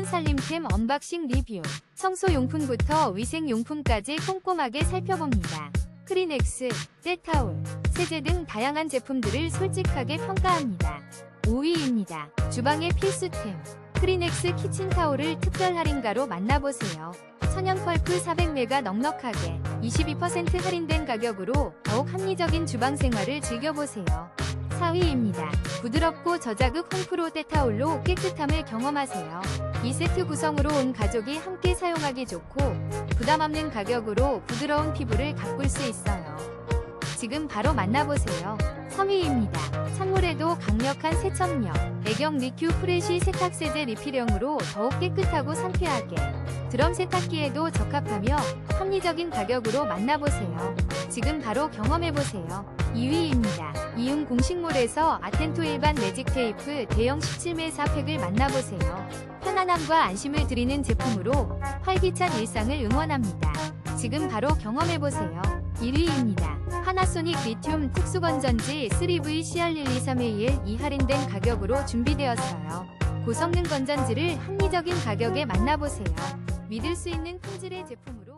새로운 살림템 언박싱 리뷰. 청소용품부터 위생용품까지 꼼꼼하게 살펴봅니다. 크리넥스, 때타올, 세제 등 다양한 제품들을 솔직하게 평가합니다. 5위입니다. 주방의 필수템. 크리넥스 키친타올을 특별 할인가로 만나보세요. 천연 펄프 400매가 넉넉하게 22% 할인된 가격으로 더욱 합리적인 주방 생활을 즐겨보세요. 4위입니다. 부드럽고 저자극 홈프로 때타올로 깨끗함을 경험하세요. 이 세트 구성으로 온 가족이 함께 사용하기 좋고 부담 없는 가격으로 부드러운 피부를 가꿀 수 있어요. 지금 바로 만나보세요. 3위입니다. 찬물에도 강력한 세척력, 애경 리큐 프레쉬 세탁세제 리필형으로 더욱 깨끗하고 상쾌하게 드럼 세탁기에도 적합하며 합리적인 가격으로 만나보세요. 지금 바로 경험해보세요. 2위입니다. 이윤 공식몰에서 아텐토 일반 매직 테이프 대형 17매 4 팩을 만나보세요. 편안함과 안심을 드리는 제품으로 활기찬 일상을 응원합니다. 지금 바로 경험해보세요. 1위입니다. 파나소닉 리튬 특수건전지 3V CR123A1 이 할인된 가격으로 준비되었어요. 고성능 건전지를 합리적인 가격에 만나보세요. 믿을 수 있는 품질의 제품으로